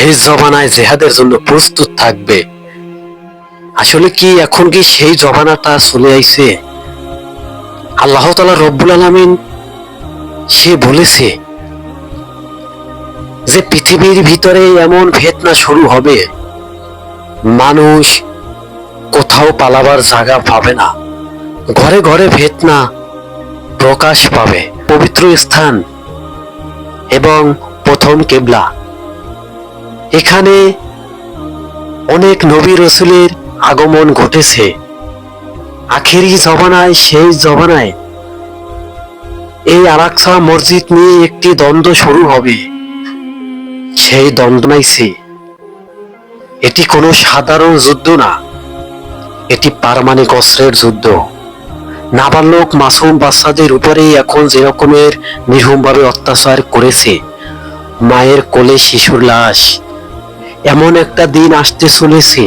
শেষ জমানায় জেহাদের জন্য প্রস্তুত থাকবে। আসলে কি এখন কি সেই জমানাটা চলে আইছে? আল্লাহ তালা রব্বুল আলমিন সে বলেছে যে পৃথিবীর ভিতরে এমন ভেতনা শুরু হবে, মানুষ কোথাও পালাবার জায়গা পাবে না। ঘরে ঘরে ভেতনা প্রকাশ পাবে, পবিত্র স্থান এবং প্রথম কেবলা। এখানে অনেক নবী রসুলের আগমন ঘটেছে। আখেরি জমানায়, সেই জমানায় এই আরাকসা মসজিদ নিয়ে একটি দ্বন্দ্ব শুরু হবে। সেই দ্বন্দ্ব নাইছে। এটি কোনো সাধারণ যুদ্ধ না। এটি পারমাণিক অস্ত্রের যুদ্ধ। নাবালক মাসুম বাচ্চাদের উপরে এখন যে রকমের অত্যাচার করেছে, মায়ের কোলে শিশুর লাশ। এমন একটা দিন আসতে চলেছে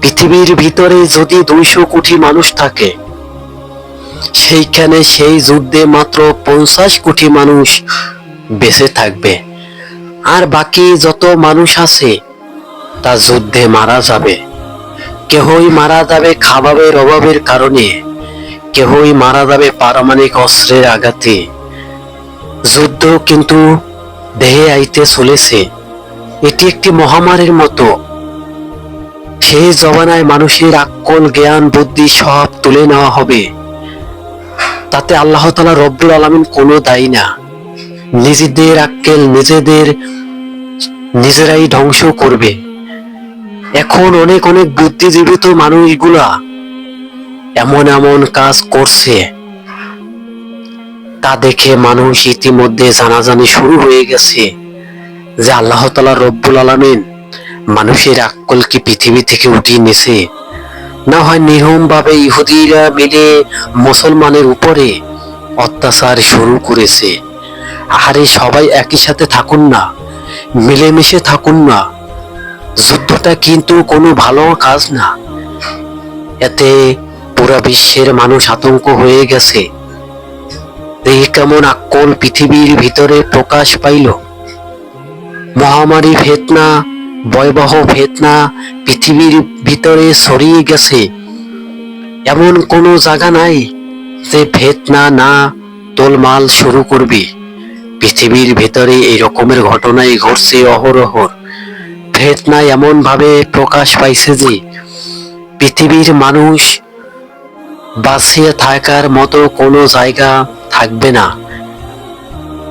পৃথিবীর ভিতরে যদি দুইশো কোটি মানুষ থাকে, সেইখানে সেই যুদ্ধে মাত্র পঞ্চাশ কোটি মানুষ বেঁচে থাকবে। আর বাকি যত মানুষ আছে, তা যুদ্ধে মারা যাবে। কেহই মারা যাবে খাবারের অভাবের কারণে, কেহই মারা যাবে পারমাণিক অস্ত্রের আঘাতে। যুদ্ধ কিন্তু দেহে আইতে চলেছে। এটি একটি মহামারীর মতো। সেই জমানায় মানুষের আক্কল জ্ঞান, বুদ্ধি সব তুলে নেওয়া হবে। তাতে আল্লাহ তালা রব্বুল আলমিন কোনো দায়ী না। নিজেদের আক্কেল নিজেদের, নিজেরাই ধ্বংস করবে। এখন অনেক অনেক বুদ্ধিজীবিত মানুষগুলা এমন এমন কাজ করছে। তা দেখে মানুষ ইতিমধ্যে জানাজানি শুরু হয়ে গেছে। যে আল্লাহ তালা রব্বুল আলমিন মানুষের আক্কলকে পৃথিবী থেকে উঠিয়ে নিছে না হয় নির্মম ভাবে ইহুদিরা মিলে মুসলমানের উপরে অত্যাচার শুরু করেছে। আরে সবাই একই সাথে থাকুন না, মিলেমিশে থাকুন না। যুদ্ধটা কিন্তু কোনো ভালো কাজ না। এতে পুরা বিশ্বের মানুষ আতঙ্ক হয়ে গেছে। এই কেমন আক্কল পৃথিবীর ভিতরে প্রকাশ পাইল? মহামারী ভেদনা ভয়াবহ ভেদনা পৃথিবীর ভিতরে ছড়িয়ে গেছে। এমন কোনো জায়গা নাই যে ভেদনা না তোলমাল শুরু করবে। পৃথিবীর ভেতরে এই রকমের ঘটনাই ঘটছে অহরহর ভেদনা এমন ভাবে প্রকাশ পাইছে যে পৃথিবীর মানুষ বাঁচিয়ে থাকার মতো কোনো জায়গা থাকবে না।